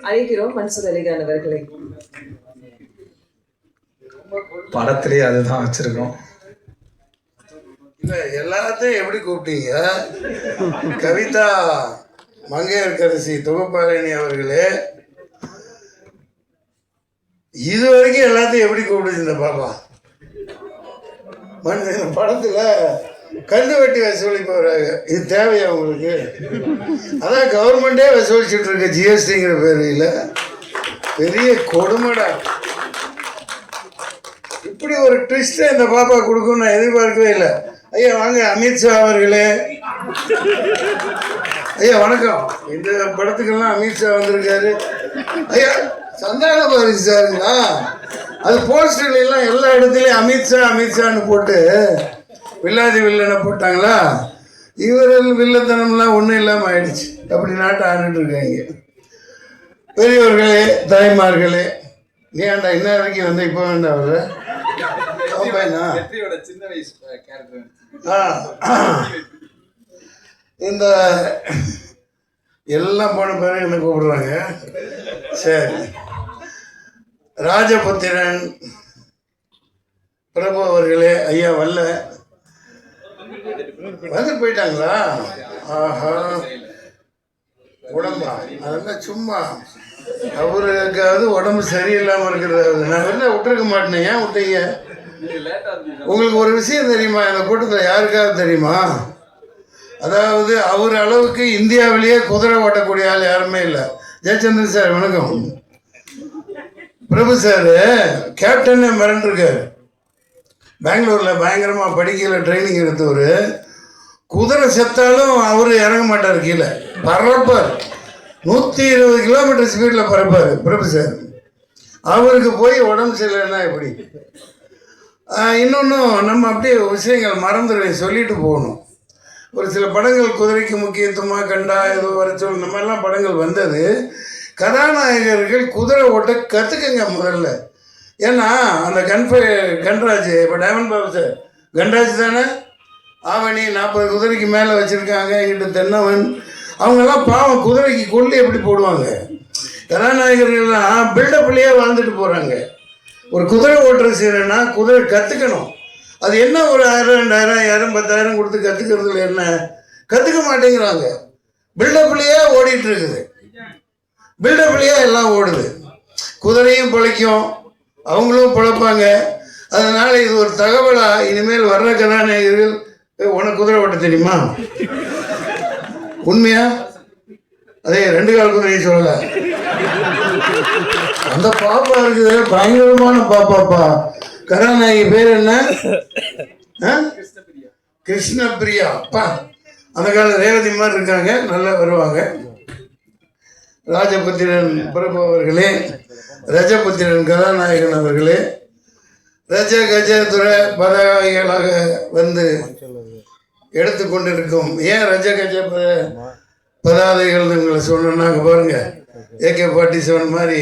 அழைக்கிறோம் மன்சூர் அலிகான் அவர்களை. படத்திலேயே அதுதான் வச்சிருக்கோம். இல்ல எல்லாத்தையும் எப்படி கூப்பிட்டீங்க? கவிதா மங்கையர்கரசி தொகுப்பாளினி அவர்களே. இது வரைக்கும் எல்லாத்தையும் எப்படி கூப்பிடுச்சு இந்த பாப்பா? மண் படத்துல கந்து வெட்டி வசூலிப்பவராக இது தேவையா உங்களுக்கு? அதான் கவர்மெண்டே வசூலிச்சுட்டு இருக்க ஜிஎஸ்டிங்கிற பேரில் பெரிய கொடுமைடா. இப்படி ஒரு ட்விஸ்ட்டை இந்த பாப்பா கொடுக்கும் நான் எதிர்பார்க்கவே இல்லை. ஐயா வாங்க அமித்ஷா அவர்களே. ஐயா வணக்கம். இந்த படத்துக்கெல்லாம் அமித்ஷா வந்திருக்காரு. ஐயா சந்தான பாரதி சாருங்களா? அது போஸ்டர்லாம் எல்லா இடத்துலையும் அமித்ஷா அமித்ஷான்னு போட்டு வில்லாதி வில்லனை போட்டாங்களா? இவர்கள் வில்லத்தனம்லாம் ஒன்றும் இல்லாமல் ஆயிடுச்சு. அப்படி நாட்டை ஆண்டுட்டு இருக்காங்க. பெரியவர்களே தாய்மார்களே நீ ஆண்டா இன்ன வரைக்கும் வந்து இப்போ வேண்டாம் ஆ. இந்த எல்லாம் போன பிறகு என்ன கூப்பிடுறாங்க? சரி. ராஜபுத்திரன் பிரபு அவர்களே ஐயா வல்ல வந்து போயிட்டாங்களா? ஆஹா. உடம்பா. அதெல்லாம் சும்மா. அவருக்காவது உடம்பு சரியில்லாமல் இருக்கிறது. நான் வெளில விட்டுருக்க மாட்டேன். ஏன் விட்டீங்க? உங்களுக்கு ஒரு விஷயம் தெரியுமா? இந்த கூட்டத்தில் யாருக்காவது தெரியுமா? அதாவது அவர் அளவுக்கு இந்தியாவிலேயே குதிரை ஓட்டக்கூடிய ஆள் யாருமே இல்லை. ஜெயச்சந்திரன் சார் வணக்கம். பிரபு சார் கேப்டனே மிரண்டிருக்காரு பெங்களூரில் பயங்கரமாக படிக்கல ட்ரைனிங் எடுத்தவர். குதிரை செத்தாலும் அவர் இறங்க மாட்டார் கீழே. பறப்பார். நூற்றி இருபது கிலோமீட்டர் ஸ்பீடில் பறப்பார் பிரபு சார் அவருக்கு போய் உடம்பு சரியில்லைன்னா எப்படி? இன்னொன்று நம்ம அப்படியே விஷயங்கள் மறந்துடுவேன் சொல்லிட்டு போகணும். ஒரு சில படங்கள் குதிரைக்கு முக்கியத்துவமாக கண்டா ஏதோ வரைச்சோல் இந்த மாதிரிலாம் படங்கள் வந்தது. கதாநாயகர்கள் குதிரை ஓட்ட கற்றுக்குங்க முதல்ல. ஏன்னா அந்த கன்ஃபை கன்ராஜ் இப்போ டைமண்ட் பாபு கன்ராஜ் தானே? ஆவணி நாற்பது குதிரைக்கு மேலே வச்சுருக்காங்க எங்கிட்ட தென்னவன். அவங்கெல்லாம் பாவம் குதிரைக்கு கொல்லி எப்படி போடுவாங்க? கதாநாயகர்கள்லாம் பில்டப்லேயே வாழ்ந்துட்டு போகிறாங்க ஒரு குதிரை ஓட்டுறது செய்யறேன்னா குதிரை கற்றுக்கணும் அது என்ன ஒரு ஆயிரம் ரெண்டாயிரம் ஐயாயிரம் பத்தாயிரம் கொடுத்து கற்றுக்கிறதுல என்ன? கற்றுக்க மாட்டேங்கிறாங்க. பில்டப்லேயே ஓடிட்டு இருக்குது. பில்டப்லேயே எல்லாம் ஓடுது. குதிரையும் பிழைக்கும். அவங்களும் பிழப்பாங்க. அதனால இது ஒரு தகவலா? இனிமேல் வர்ற கதாநாயகர்கள் உனக்கு குதிரை ஓட்ட தெரியுமா? உண்மையா? அதே ரெண்டு கால் குதிரையை சொல்லலை. அந்த பாப்பா இருக்குது. பயங்கரமான பாப்பாப்பா. கதாநாயகி பேர் என்ன? ஆ? கிருஷ்ணபிரியா அப்பா. அந்த கால ரேவதி மாதிரி இருக்காங்க. நல்லா வருவாங்க. ராஜபுத்திரன் பிரபு அவர்களே. ரஜபுத்திரன் கதாநாயகன் அவர்களே ரஜ கஜதுர பதாகைகளாக வந்து எடுத்துக்கொண்டிருக்கும் ஏன் ரஜ கஜ பத பதாதைகள் உங்களை சொன்னாங்க பாருங்க. ஏகே ஃபார்ட்டி செவன் மாதிரி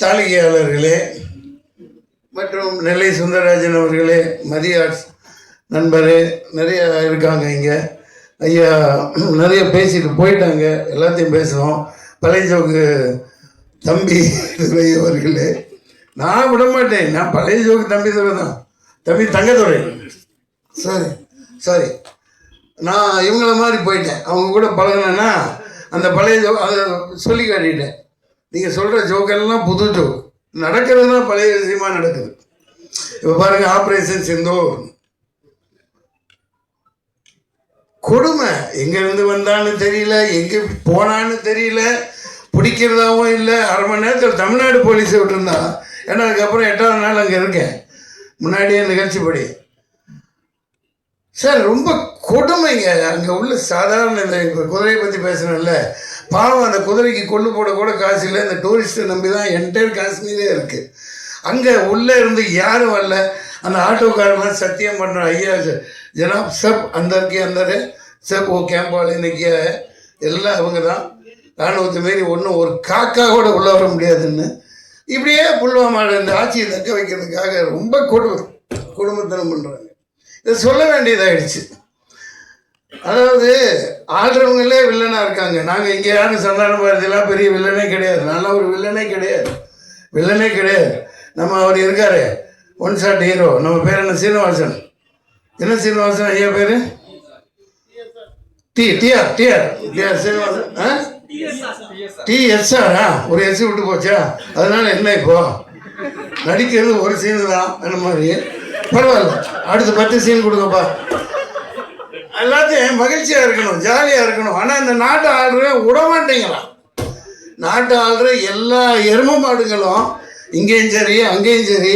தாளிகையாளர்களே மற்றும் நெல்லை சுந்தரராஜன் அவர்களே மதியார்ட்ஸ் நண்பரே நிறைய இருக்காங்க இங்கே. ஐயா நிறைய பேசிட்டு போயிட்டாங்க. எல்லாத்தையும் பேசணும் பழைய ஜோக்கு தம்பி துறை அவர்களே நான் விட மாட்டேன் நான் பழைய ஜோக்கு தம்பி துறை தான். தம்பி தங்கத்துறை சாரி சாரி. நான் இவங்கள மாதிரி போயிட்டேன். அவங்க கூட பழகினேன்னா அந்த பழைய ஜோக் அதை சொல்லி காட்டிட்டேன். நீங்கள் சொல்கிற ஜோக்கெல்லாம் புது ஜோக். நடக்கிறதுனா பழைய விஷயமா நடக்குது. இப்போ பாருங்க ஆப்ரேஷன் சிந்தூர் கொடுமை. எங்கேருந்து வந்தான்னு தெரியல எங்கே போனான்னு தெரியல. பிடிக்கிறதாவும் இல்லை. அரை மணி நேரத்தில் தமிழ்நாடு போலீஸை விட்டுருந்தான் ஏன்னா அதுக்கப்புறம் எட்டாவது நாள் அங்கே இருக்கேன். முன்னாடியே நிகழ்ச்சி படி. சார் ரொம்ப கொடுமைங்க. அங்கே உள்ள சாதாரண இந்த இப்போ குதிரையை பற்றி பேசுகிறேன்ல பாவம் அந்த குதிரைக்கு கொண்டு போட கூட காசு இல்லை. இந்த டூரிஸ்ட்டை நம்பி தான் என்டையர் காஷ்மீரே இருக்குது அங்கே உள்ளே இருந்து யாரும் வரல. அந்த ஆட்டோக்காரெல்லாம் சத்தியம் பண்ணுற ஐயா ஜனாப் சப் அந்தர்க்கு அந்தர் சப் ஓ கேம்பால் இன்னைக்கு எல்லாம் அவங்க தான். ராணுவத்தை மாரி ஒன்றும் ஒரு காக்கா கூட உள்ளே வர முடியாதுன்னு இப்படியே புல்வாமாவில் இந்த ஆட்சியை தக்க வைக்கிறதுக்காக ரொம்ப கொடுமை குடும்பத்தனம் பண்ணுறாங்க இதை சொல்ல வேண்டியதாகிடுச்சு அதாவது ஆடுறவங்களே வில்லனாக இருக்காங்க. நாங்கள் இங்கே யாரும் சந்தான பாரதியெல்லாம் பெரிய வில்லனே கிடையாது. நல்ல ஒரு வில்லனே கிடையாது. வில்லனே கிடையாது. நம்ம அவர் இருக்காரு. ஒன் ஷாட் ஹீரோ நம்ம பேர் என்ன? சீனிவாசன். என்ன சீனிவாசன்? ஐயா பேர்? T TR TR TR Srinivasan. ஆ? டிஎஸ்ஆரா ஒரு எஸ் விட்டு போச்சா? அதனால என்ன இப்போ? நடிக்கிறது ஒரு சீன் தான் அந்த மாதிரி. பரவாயில்ல. அடுத்த பத்து சீன் கொடுங்கப்பா. எல்லாத்தையும் மகிழ்ச்சியாக இருக்கணும் ஜாலியாக இருக்கணும். ஆனால் இந்த நாட்டு ஆடுற விட மாட்டேங்கிறான் நாட்டு ஆடுற எல்லா எரும மாடுகளும் இங்கேயும் சரி அங்கேயும் சரி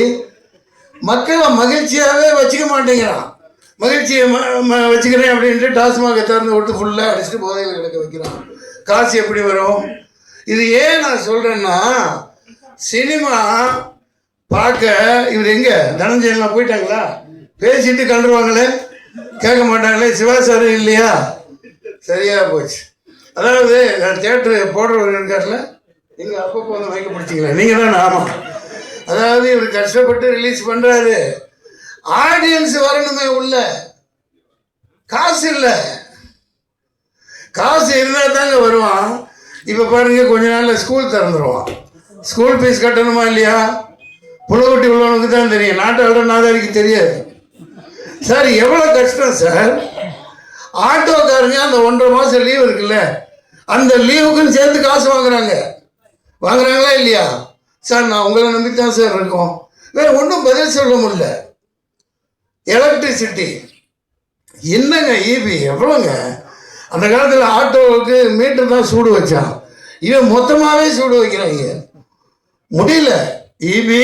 மக்களை மகிழ்ச்சியாகவே வச்சுக்க மாட்டேங்கிறான் மகிழ்ச்சியை ம- ம- வச்சுக்கிறேன் அப்படின்ட்டு டாஸ்மாக திறந்து விட்டு ஃபுல்லாக அடிச்சுட்டு போதையில் கிடக்க வைக்கிறான். காசு எப்படி வரும்? இது ஏன் நான் சொல்கிறேன்னா சினிமா பார்க்க இவர் எங்கே? தனஞ்சயன்லாம் போயிட்டாங்களா? பேசிட்டு கண்டுருவாங்களே? கேட்க மாட்டாங்களே? சிவா சார் இல்லையா? சரியா போச்சு. அதாவது தேட்டரு போடுறவர் இருக்கார்ல நீங்கள் அப்பப்போ வந்து மயக்க பிடிச்சிங்களே நீங்கள் தான்? ஆமாம் அதாவது இவர் கஷ்டப்பட்டு ரிலீஸ் பண்ணுறாரு ஆடியன்ஸ் வரணுமே உள்ள. காசு இல்லை. காசு இருந்தால் தாங்க வருவான். இப்போ பாருங்க கொஞ்ச நாளில் ஸ்கூல் திறந்துருவான். ஸ்கூல் ஃபீஸ் கட்டணுமா இல்லையா? புலகுட்டி உள்ளவனுக்கு தான் தெரியும். நாட்டை விட நாதாரிக்கு தெரியாது. சார் எவ்வளோ கஷ்டம் சார்? ஆட்டோக்காரங்க அந்த ஒன்றரை மாதம் லீவ் இருக்குல்ல அந்த லீவுக்குன்னு சேர்த்து காசு வாங்குறாங்க. வாங்குறாங்களா இல்லையா? சார் நான் உங்களை நம்பி தான் சார் இருக்கோம். வேற ஒன்றும் பதில் சொல்ல முடியல. எலக்ட்ரிசிட்டி என்னங்க ஈபி எவ்வளோங்க அந்த காலத்தில் ஆட்டோவுக்கு மீட்டர் தான் சூடு வச்சான் இவன் மொத்தமாகவே சூடு வைக்கிறாங்க. முடியல. இபி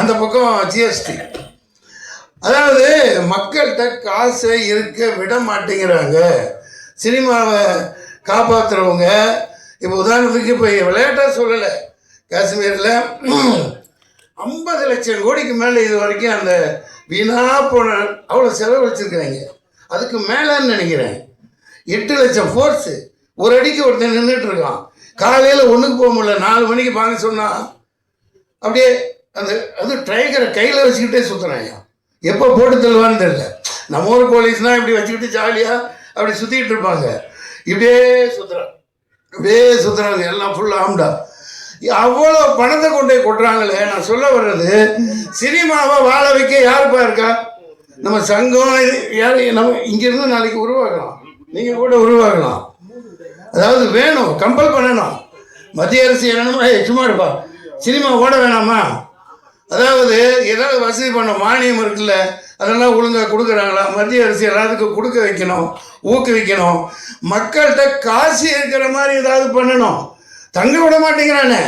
அந்த பக்கம் ஜிஎஸ்டி அதாவது மக்கள்கிட்ட காசை இருக்க விட மாட்டேங்கிறாங்க. சினிமாவை காப்பாற்றுறவங்க இப்போ உதாரணத்துக்கு இப்போ விளையாட்டாக சொல்லலை. காஷ்மீரில் ஐம்பது லட்சம் கோடிக்கு மேலே இது வரைக்கும் அந்த வீணாக போன அவ்வளோ செலவழிச்சிருக்கிறாங்க அதுக்கு மேலேன்னு நினைக்கிறேன். எட்டு லட்சம் ஃபோர்ஸு ஒரு அடிக்கு ஒருத்தன் நின்றுட்டு இருக்கான். காலையில் ஒன்றுக்கு போக முடியல. நாலு மணிக்கு பாங்க சொன்னால் அப்படியே அந்த அது ட்ரைகரை கையில் வச்சுக்கிட்டே சுற்றுறாங்க எப்போ போட்டு தள்ளுவான்னு தெரியல. நம்ம ஊர் போலீஸ்னால் இப்படி வச்சுக்கிட்டு ஜாலியாக அப்படி சுற்றிக்கிட்டு இருப்பாங்க. இப்படியே சுற்றுறான் இப்படியே சுற்றுறாங்க எல்லாம் ஃபுல்லாக ஆம்டா அவ்வளோ பணத்தை கொண்டு போய் கொட்டுறாங்களே. நான் சொல்ல வர்றது சினிமாவை வாழ வைக்க யாருப்பா இருக்கா? நம்ம சங்கம் இது யார் நம்ம இங்கேருந்து நாளைக்கு உருவாக்கலாம் நீங்கள் கூட உருவாகலாம். அதாவது வேணும் கம்பல் பண்ணணும். மத்திய அரசு என்னென்னமோ சும்மா இருப்பா. சினிமா ஓட வேணாமா? அதாவது ஏதாவது வசதி பண்ண மானியம் இருக்குல்ல அதெல்லாம் ஒழுங்காக கொடுக்குறாங்களா? மத்திய அரசு எல்லாத்துக்கும் கொடுக்க வைக்கணும் ஊக்குவிக்கணும். மக்கள்கிட்ட காசு இருக்கிற மாதிரி ஏதாவது பண்ணணும். தங்க விட மாட்டேங்கிறானே.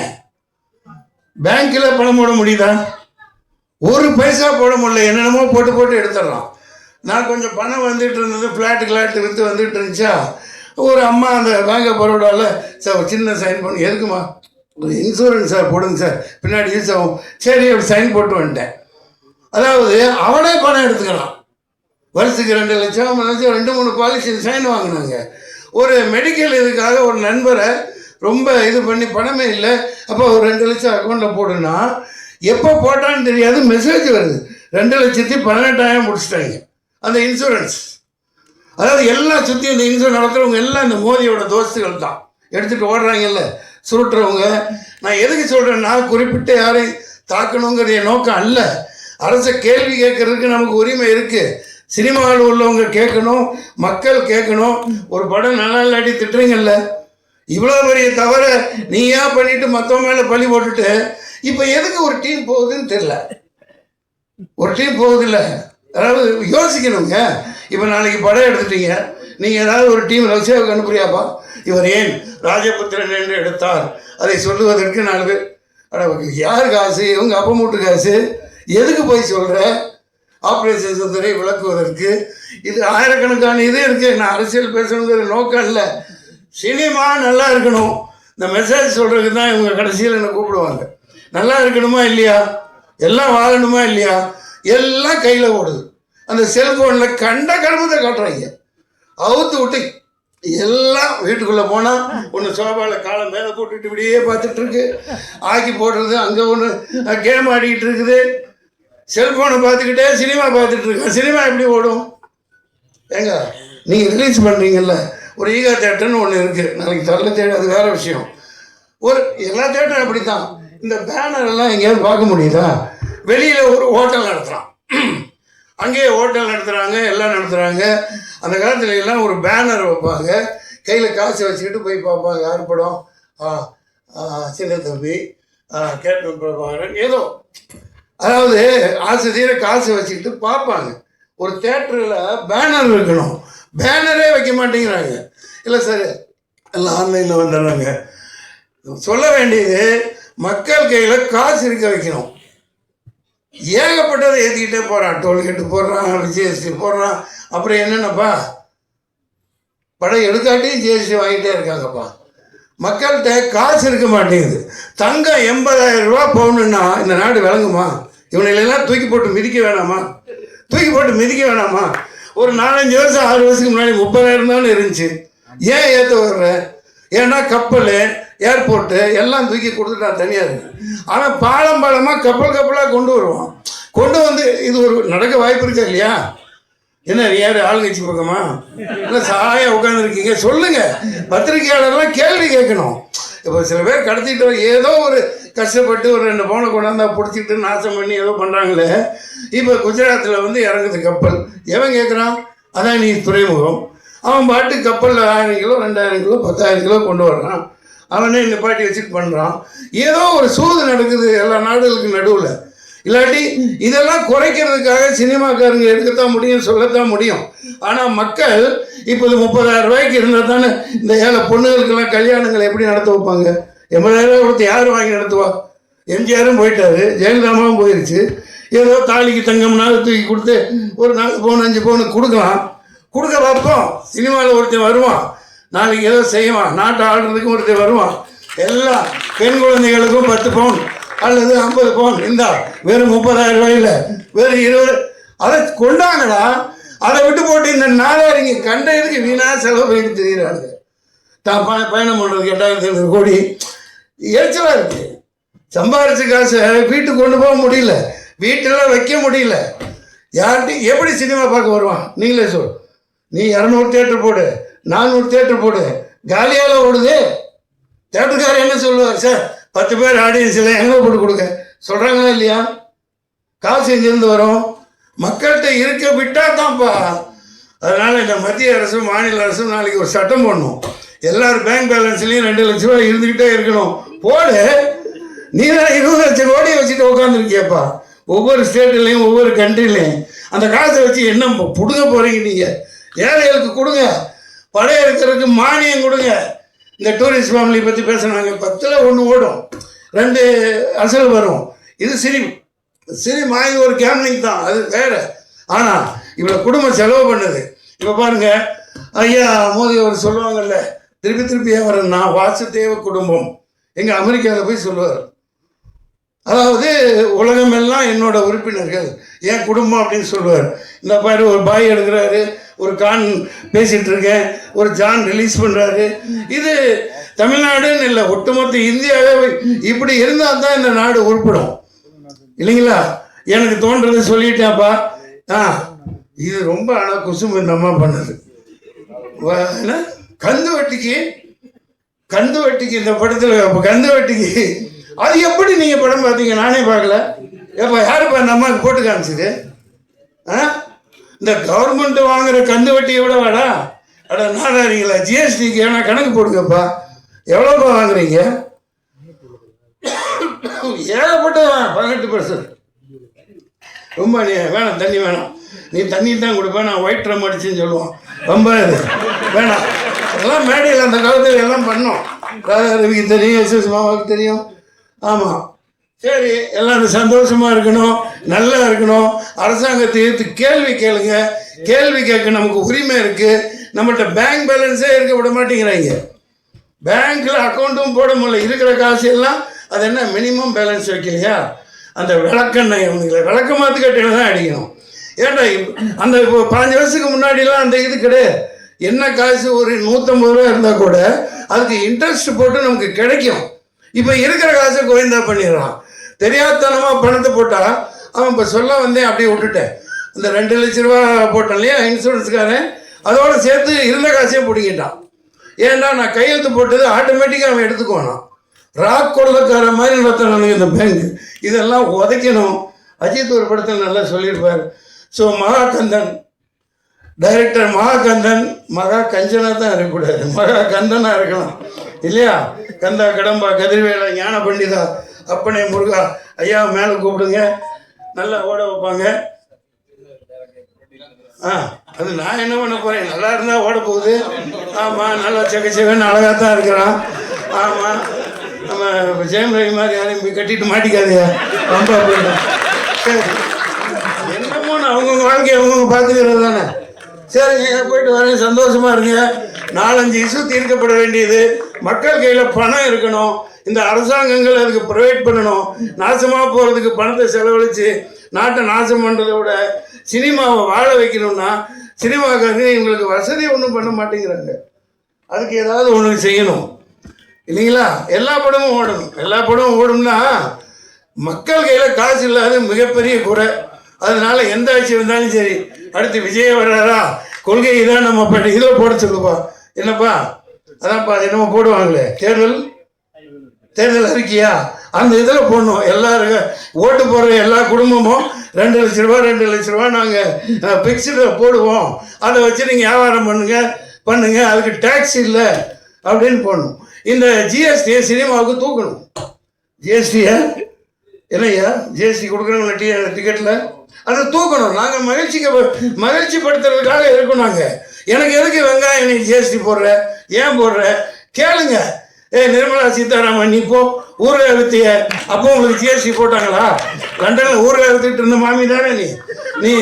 பேங்க்கில் பணம் போட முடியுதா? ஒரு பைசா போட முடியல என்னென்னமோ போட்டு போட்டு எடுத்துடலாம். நான் கொஞ்சம் பணம் வந்துட்டு இருந்தது ஃப்ளாட்டு கிளாட்டு விற்று வந்துட்டு இருந்துச்சா ஒரு அம்மா அந்த பேங்க் ஆஃப் பரோடாவில் சார் ஒரு சின்ன சைன் பண்ணு எதுக்குமா ஒரு இன்சூரன்ஸ் சார் போடுங்க சார். பின்னாடி யூஸ் ஆகும். சரி அப்படி சைன் போட்டு வந்துட்டேன். அதாவது அவனே பணம் எடுத்துக்கலாம் வருஷத்துக்கு ரெண்டு லட்சம் லட்சம் ரெண்டு மூணு பாலிசி சைன் வாங்கினாங்க. ஒரு மெடிக்கல் இதுக்காக ஒரு நண்பரை ரொம்ப இது பண்ணி பணமே இல்லை. அப்போ ஒரு ரெண்டு லட்சம் அக்கௌண்ட்டில் போடுனா எப்போ போட்டான்னு தெரியாது மெசேஜ் வருது. ரெண்டு லட்சத்தி பதினெட்டாயிரம் முடிச்சிட்டாங்க. அந்த இன்சூரன்ஸ் அதாவது எல்லாம் சுற்றி இந்த இன்சூரன்ஸ் நடத்துகிறவங்க எல்லாம் இந்த மோதியோட தோஸ்துகள் தான். எடுத்துகிட்டு ஓடுறாங்கல்ல சுருட்டுறவங்க. நான் எதுக்கு சொல்கிறேன்னா குறிப்பிட்டு யாரையும் தாக்கணுங்கிற என் நோக்கம் அல்ல. அரசை கேள்வி கேட்கறதுக்கு நமக்கு உரிமை இருக்குது சினிமாவில் உள்ளவங்க கேட்கணும் மக்கள் கேட்கணும். ஒரு படம் நல்லா இல்லாட்டி திட்டுறீங்கல்ல. இவ்வளோ பெரிய தவிர நீ ஏன் பண்ணிட்டு மற்றவங்க மேலே பழி போட்டுட்டு? இப்போ எதுக்கு ஒரு டீம் போகுதுன்னு தெரில ஒரு டீம் போகுதில்ல. அதாவது யோசிக்கணுங்க. இப்போ நாளைக்கு படம் எடுத்துட்டீங்க. நீங்கள் ஏதாவது ஒரு டீம் ரஷ்யாவுக்கு அனுப்புறியாப்பா? இவர் ஏன் ராஜபுத்திரன் என்று எடுத்தார்? அதை சொல்லுவதற்கு நாலு பேர் ஆனால் யார் காசு? இவங்க அப்பா மூட்டு காசு? எதுக்கு போய் சொல்கிற ஆப்ரேஷன் சுந்தரை விளக்குவதற்கு. இது ஆயிரக்கணக்கான இது இருக்குது நான் அரசியல் பேசணுங்கிற நோக்கம் இல்லை. சினிமா நல்லா இருக்கணும். இந்த மெசேஜ் சொல்கிறதுக்கு தான் இவங்க கடைசியில் என்னை கூப்பிடுவாங்க. நல்லா இருக்கணுமா இல்லையா? எல்லாம் வாழணுமா இல்லையா? எல்லாம் கையில் ஓடுது. அந்த செல்ஃபோனில் கண்ட கடமத்தை காட்டுறாங்க. அவுத்து விட்டு எல்லாம் வீட்டுக்குள்ளே போனால் ஒன்று சோபாவில் காலை மேலே போட்டுட்டு இப்படியே பார்த்துட்டு இருக்கு. ஆக்கி போடுறது அங்கே ஒன்று கேம் ஆடிக்கிட்டு இருக்குது. செல்ஃபோனை பார்த்துக்கிட்டே சினிமா பார்த்துட்டு இருக்கேன் சினிமா எப்படி ஓடும்? ஏங்க நீங்கள் ரிலீஸ் பண்ணுறீங்கல்ல ஒரு ஈகா தேட்டர்னு ஒன்று இருக்குது நாளைக்கு தரல தேட்டர் அது வேறு விஷயம். ஒரு எல்லா தேட்டரும் அப்படி தான் இந்த பேனர் எல்லாம் எங்கேயாவது பார்க்க முடியுதா? வெளியில் ஒரு ஹோட்டல் நடத்துகிறான் அங்கேயே ஹோட்டல் நடத்துகிறாங்க எல்லாம் நடத்துகிறாங்க அந்த காலத்துல எல்லாம் ஒரு பேனர் வைப்பாங்க. கையில் காசு வச்சுக்கிட்டு போய் பார்ப்பாங்க யார் படம்? ஆ சின்ன தம்பி. ஆ, கேப்டன் பிரபாகரன். ஏதோ. அதாவது ஆசிரியரை காசு வச்சுக்கிட்டு பார்ப்பாங்க. ஒரு தேட்டரில் பேனர் இருக்கணும். பேனரே வைக்க மாட்டேங்கிறாங்க. இல்லை சார் எல்லாம் ஆன்லைனில் வந்துடுறாங்க. சொல்ல வேண்டியது மக்கள் கையில் காசு இருக்க வைக்கணும். ஏகப்பட்டதை ஏற்றிக்கிட்டே போகிறான் டோல்கேட்டு போடுறான் ஜிஎஸ்டி போடுறான். அப்புறம் என்னென்னப்பா? படம் எடுக்காட்டியும் ஜிஎஸ்டி வாங்கிட்டே இருக்காங்கப்பா. மக்கள்கிட்ட காசு இருக்க மாட்டேங்குது. தங்கம் எண்பதாயிரம் ரூபா போகணுன்னா இந்த நாடு விளங்குமா? இவனையெல்லாம் தூக்கி போட்டு மிதிக்க வேணாமா? தூக்கி போட்டு மிதிக்க வேணாமா? ஒரு நாலஞ்சு வருஷம் ஆறு வருஷத்துக்கு முன்னாடி முப்பதாயிரம் தானே இருந்துச்சு. ஏன் ஏற்ற வர்ற? ஏன்னா கப்பல் ஏர்போர்ட்டு எல்லாம் தூக்கி கொடுத்துட்டா தனியாக ஆனால் பாலம் பாலமாக கப்பல் கப்பலாக கொண்டு வருவான் கொண்டு வந்து இது ஒரு நடக்க வாய்ப்பு இருக்கா இல்லையா? என்ன நீ யார்? ஆளுங்கட்சி பக்கமா? இல்லை சாயாக உட்காந்துருக்கீங்க சொல்லுங்க. பத்திரிகையாளர்லாம் கேள்வி கேட்கணும். இப்போ சில பேர் கடத்திட்டு ஏதோ ஒரு கஷ்டப்பட்டு ஒரு ரெண்டு பவுனை கொண்டாந்தா பிடிச்சிட்டு நாசம் பண்ணி ஏதோ பண்ணுறாங்களே இப்போ குஜராத்தில் வந்து இறங்குது கப்பல். எவன் கேட்குறான் அதான் நீ துறைமுகம். அவன் பாட்டு கப்பலில் ஆயிரம் கிலோ ரெண்டாயிரம் கிலோ பத்தாயிரம் கிலோ கொண்டு வர்றான். அவனே நிப்பாட்டி வச்சுட்டு பண்ணுறான் ஏதோ ஒரு சூது நடக்குது எல்லா நாடுகளுக்கு நடுவில். இல்லாட்டி இதெல்லாம் குறைக்கிறதுக்காக சினிமாக்காரங்க எடுக்கத்தான் முடியும் சொல்லத்தான் முடியும். ஆனால் மக்கள் இப்போது முப்பதாயிரம் ரூபாய்க்கு இருந்தால் தானே இந்த ஏழை பொண்ணுகளுக்கெல்லாம் கல்யாணங்களை எப்படி நடத்த வைப்பாங்க? எண்பதாயிரம் ரூபா கொடுத்து யார் வாங்கி நடத்துவா? எம்ஜிஆரும் போயிட்டாரு ஜெயலலிதாமாவும் போயிருச்சு. ஏதோ தாலிக்கு தங்கம்னாலும் தூக்கி கொடுத்து ஒரு நாலு பவுன் அஞ்சு பவுன் கொடுக்கலாம். கொடுக்க பார்ப்போம் சினிமாவில் ஒருத்தன் வருவான். நாளைக்கு ஏதோ செய்வான். நாட்டை ஆடுறதுக்கும் ஒருத்தர் வருவான். எல்லா பெண் குழந்தைகளுக்கும் பத்து பவுன் அல்லது ஐம்பது பவுன். இந்தா வெறும் முப்பதாயிரம் ரூபாயில் வெறும் இருபது. அதை கொண்டாங்கடா. அதை விட்டு போட்டு இந்த நாலாரிங்க கண்ட இதுக்கு வீணாக செலவு பண்ணிட்டு தெரிகிறாங்க தான் ப பயணம் பண்ணுறதுக்கு எட்டாயிரத்தி ஐநூறு கோடி. எரிச்சலாக இருக்கு. சம்பாரிச்ச காசு வீட்டுக்கு கொண்டு போக முடியல. வீட்டில் வைக்க முடியல. யார்கிட்டையும் எப்படி சினிமா பார்க்க வருவான்? நீங்களே சொல். நீ இரநூறு தேட்டர் போடு. நானூறு தேட்டர் போடு. காலியால் ஓடுது. தேட்டருக்காரர் என்ன சொல்லுவார்? சார் பத்து பேர் ஆடியன்ஸில் எங்கே போட்டு கொடுங்க? சொல்கிறாங்களா இல்லையா? காசு எங்கேருந்து வரும்? மக்கள்கிட்ட இருக்க விட்டால் தான்ப்பா. அதனால் இந்த மத்திய அரசும் மாநில அரசும் நாளைக்கு ஒரு சட்டம் போடணும். எல்லாரும் பேங்க் பேலன்ஸ்லேயும் ரெண்டு லட்ச ரூபா இருந்துக்கிட்டே இருக்கணும். போடு. நீ தான் இருபது லட்சம் கோடியை வச்சுட்டு உட்காந்துருக்கியப்பா ஒவ்வொரு ஸ்டேட்லேயும் ஒவ்வொரு கண்ட்ரிலையும் அந்த காசை வச்சு என்ன பிடுங்க போகிறீங்க நீங்கள் ஏழைகளுக்கு கொடுங்க. படையெடுக்கிறதுக்கு மானியம் கொடுங்க. இந்த டூரிஸ்ட் ஃபேமிலி பற்றி பேசுனாங்க. பத்தில் ஒன்று ஓடும். ரெண்டு அசல் வரும். இது சிரி சிரி வாங்கி ஒரு கேம்லிங் தான். அது வேற. ஆனால் இவ்வளோ குடும்பம் செலவு பண்ணுது. இப்போ பாருங்க ஐயா மோதி அவர் சொல்லுவாங்கல்ல திருப்பி திருப்பி ஏன் நான் வாசுதேவ குடும்பம். எங்கள் அமெரிக்காவில் போய் சொல்லுவார். அதாவது உலகமெல்லாம் என்னோட உறுப்பினர்கள் என் குடும்பம் அப்படின்னு சொல்லுவார். இந்த பாரு ஒரு பாய் எடுக்கிறாரு ஒரு கான் பேசிகிட்டு இருக்கேன் ஒரு ஜான் ரிலீஸ் பண்ணுறாரு இது தமிழ்நாடுன்னு இல்லை ஒட்டுமொத்த இந்தியாவே இப்படி இருந்தால் தான் இந்த நாடு உருப்படும். இல்லைங்களா? எனக்கு தோன்றதை சொல்லிட்டேன்ப்பா. ஆ இது ரொம்ப ஆனால் குசும்பு இந்த அம்மா பண்ணது. என்ன? கந்து வட்டிக்கு கந்து வட்டிக்கு இந்த படத்தில் கந்து வட்டிக்கு அது எப்படி நீங்கள் படம் பார்த்தீங்க? நானே பார்க்கல. ஏப்பா யாருப்பா நம்ம போட்டு காமிச்சது? ஆ? இந்த கவர்மெண்ட் வாங்குற கந்து வட்டியை விட வாடா அட நாடாரிங்களா ஜிஎஸ்டிக்கு ஏன்னா கணக்கு போடுங்கப்பா. எவ்வளோப்பா வாங்குறீங்க? ஏகப்பட்ட பதினெட்டு பர்சன்ட் ரொம்ப நீ வேணாம் தண்ணி வேணாம். நீ தண்ணி தான் கொடுப்பேன் நான் ஒயிட் ட்ரம் அடிச்சுன்னு சொல்லுவோம் ரொம்ப இது. வேணாம். அதெல்லாம் மேடையில் அந்த காலத்தில் எல்லாம் பண்ணோம். ரவிக்கு தெரியும் எஸ் எஸ் மாமாவுக்கு தெரியும். ஆமாம் சரி எல்லாரும் சந்தோஷமா இருக்கணும் நல்லா இருக்கணும். அரசாங்கத்தை கேள்வி கேளுங்க. கேள்வி கேட்க நமக்கு உரிமை இருக்கு. நம்மகிட்ட பேங்க் பேலன்ஸே இருக்க விட மாட்டேங்கிறாங்க. பேங்க்ல அக்கௌண்ட்டும் போட முடியல. இருக்கிற காசு எல்லாம் அது என்ன மினிமம் பேலன்ஸ் வைக்கலையா அந்த விளக்கெண்ணெய் அவனுங்களை விளக்க மாற்று கட்டின தான் அடிக்கணும். ஏன்டா அந்த இப்போ பாஞ்சு வருஷத்துக்கு முன்னாடிலாம் அந்த இது கிடையாது. என்ன காசு ஒரு நூற்றம்பது ரூபா இருந்தால் கூட அதுக்கு இன்ட்ரெஸ்ட் போட்டு நமக்கு கிடைக்கும். இப்போ இருக்கிற காசை கோவிந்தா பண்ணிடுறான் தெரியாதனமாக பணத்தை போட்டால் அவன் இப்போ சொல்ல வந்தேன் அப்படியே விட்டுட்டேன். அந்த ரெண்டு லட்ச ரூபா போட்டான் இல்லையா இன்சூரன்ஸுக்காரன் அதோட சேர்த்து இருந்த காசையும் பிடிக்கிட்டான். ஏன்டா நான் கையெழுத்து போட்டது ஆட்டோமேட்டிக்காக அவன் எடுத்துக்குவானான் ராக் கொள்ளக்கார மாதிரி நடத்தினானுங்க இந்த பேங்க் இதெல்லாம் உதைக்கணும். அஜித் ஒரு படத்தில் நல்லா சொல்லியிருப்பார். ஸோ மகாகந்தன் டைரக்டர் மகாகந்தன் மகா கஞ்சனாக தான் இருக்கக்கூடாது. மகா கந்தனாக இருக்கலாம். இல்லையா? கந்தா கடம்பா கதிர்வேலா ஞான பண்டிதா அப்பனே முருகா ஐயா மேலே கூப்பிடுங்க. நல்லா ஓட வைப்பாங்க. ஆ அது நான் என்ன பண்ண போகிறேன் நல்லா இருந்தால் ஓட போகுது. ஆமாம் நல்லா செக்க அழகாக தான் இருக்கிறான். ஆமாம் நம்ம ஜெயம் ரவி மாதிரி யாரையும் போய் கட்டிட்டு மாட்டிக்காதீங்க ரொம்ப போயிடும். சரி. என்னமோ அவங்கவுங்க வாழ்க்கையை அவங்கவுங்க பார்த்துக்கிறது தானே? சரிங்க போயிட்டு வரேன். சந்தோஷமா இருங்க. நாலஞ்சு இஷ்யூ தீர்க்கப்பட வேண்டியது. மக்கள் கையில் பணம் இருக்கணும். இந்த அரசாங்கங்கள் அதுக்கு ப்ரொவைட் பண்ணணும். நாசமாக போகிறதுக்கு பணத்தை செலவழித்து நாட்டை நாசம் பண்ணுறதை விட சினிமாவை வாழ வைக்கணும்னா சினிமாக்காரங்க எங்களுக்கு வசதி ஒன்றும் பண்ண மாட்டேங்கிறாங்க. அதுக்கு ஏதாவது ஒன்று செய்யணும். இல்லைங்களா? எல்லா படமும் ஓடணும். எல்லா படமும் ஓடும்னா மக்கள் கையில் காசு இல்லாத மிகப்பெரிய குறை. அதனால எந்த ஆட்சி வந்தாலும் சரி அடுத்து விஜய் வர்றாரா கொள்கை தான் நம்ம பண்ணி இதில் போட சொல்லுப்பா என்னப்பா? அதான்ப்பா என்னமோ போடுவாங்களே. தேர்தல்? தேர்தல் அறிக்கையா? அந்த இதில் போடணும். எல்லாருக்கும் ஓட்டு போடுற எல்லா குடும்பமும் ரெண்டு லட்ச ரூபா ரெண்டு லட்ச ரூபா நாங்கள் பிக்சடில் போடுவோம். அதை வச்சு நீங்கள் வியாபாரம் பண்ணுங்க பண்ணுங்க. அதுக்கு டேக்ஸ் இல்லை அப்படின்னு போடணும். இந்த ஜிஎஸ்டியை சினிமாவுக்கு தூக்கணும். ஜிஎஸ்டியை இல்லையா ஜிஎஸ்டி கொடுக்குறவங்கள டி டிக்கெட்டில் அதை தூக்கணும். நாங்கள் மகிழ்ச்சிக்கு மகிழ்ச்சி படுத்துறதுக்காக இருக்கோம் நாங்கள் எனக்கு எதுக்கு வெங்காயம் நீ ஜிஎஸ்டி போடுற? ஏன் போடுற? கேளுங்க. ஏ நிர்மலா சீதாராமன் நீ போ. ஊரில் அழுத்திய. அப்போ உங்களுக்கு ஜிஎஸ்டி போட்டாங்களா? லண்டனில் ஊரில் வித்துட்டு இருந்த மாமி தானே நீ? நீ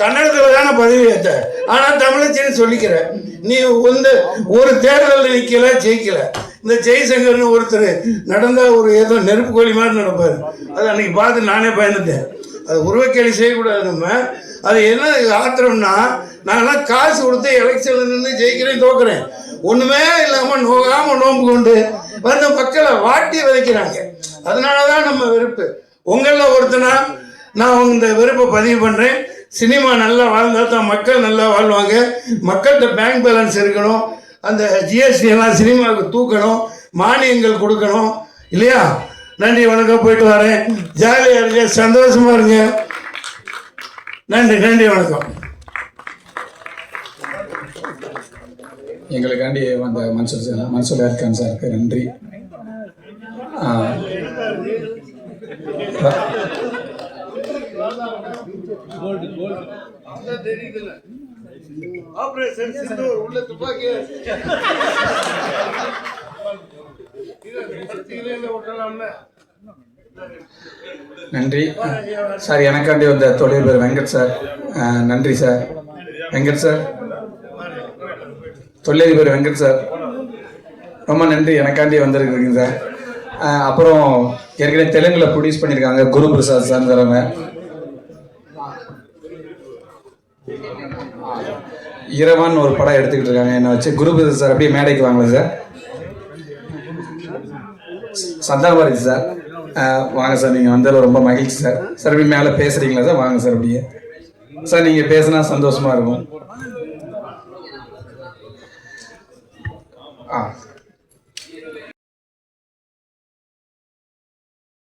கன்னடத்தில் தானே பதவி ஏற்ற ஆனால் தமிழச்சின்னு சொல்லிக்கிற. நீ வந்து ஒரு தேர்தலில் நிற்கல ஜெயிக்கல. இந்த ஜெய்சங்கர்னு ஒருத்தர் நடந்தா ஒரு ஏதோ நெருப்பு கோழி மாதிரி நடப்பார். அது அன்னைக்கு பார்த்து நானே பயந்துட்டேன். அது உருவக்கேலி செய்யக்கூடாது நம்ம. அது என்ன ஆத்திரம்னா நான்லாம் காசு கொடுத்து எலெக்ஷன்ல நின்று ஜெயிக்கிறேன் தோக்குறேன். ஒண்ணுமே இல்லாம நோகாம நோம்பு கொண்டு வந்த மக்களை வாட்டி விதைக்கிறாங்க. அதனால தான் நம்ம வெறுப்பு. உங்களில் ஒருத்தனா நான் இந்த வெறுப்பை பதிவு பண்றேன். சினிமா நல்லா வாழ்ந்தா தான் மக்கள் நல்லா வாழ்வாங்க. மக்கள்கிட்ட பேங்க் பேலன்ஸ் இருக்கணும். அந்த ஜிஎஸ்டி எல்லாம் சினிமாவுக்கு தூக்கணும். மானியங்கள் கொடுக்கணும். இல்லையா? நன்றி வணக்கம் போயிட்டு வரேன். ஜாலியாக இருங்க சந்தோஷமா இருங்க. நன்றி நன்றி வணக்கம். எங்களுக்காண்டி வந்த மன்சூர் சார் மன்சூர் அலிகான் சாருக்கு நன்றி. ஆபரேஷன் சிந்தூர் உள்ள துப்பாக்கி. நன்றி. சார் எனக்காண்டி வந்த தொழில் பேர் வெங்கட் சார். நன்றி சார். வெங்கட் சார். தொழிலதிபர் வெங்கட் சார். ரொம்ப நன்றி எனக்காண்டி வந்திருக்கீங்க சார். அப்புறம் ஏற்கனவே தெலுங்கில் ப்ரொடியூஸ் பண்ணியிருக்காங்க குரு பிரசாத் சார் தரவங்க இரவான் ஒரு படம் எடுத்துக்கிட்டு இருக்காங்க என்னை வச்சு. குரு பிரசாத் சார் அப்படியே மேடைக்கு வாங்கல சார். சந்தாபாரதி சார். வாங்க சார் நீங்கள் வந்ததில் ரொம்ப மகிழ்ச்சி சார். சார் இப்படி மேலே பேசுகிறீங்களா சார்? வாங்க சார் அப்படியே. சார் நீங்கள் பேசுனா சந்தோஷமாக இருக்கும். ஆ.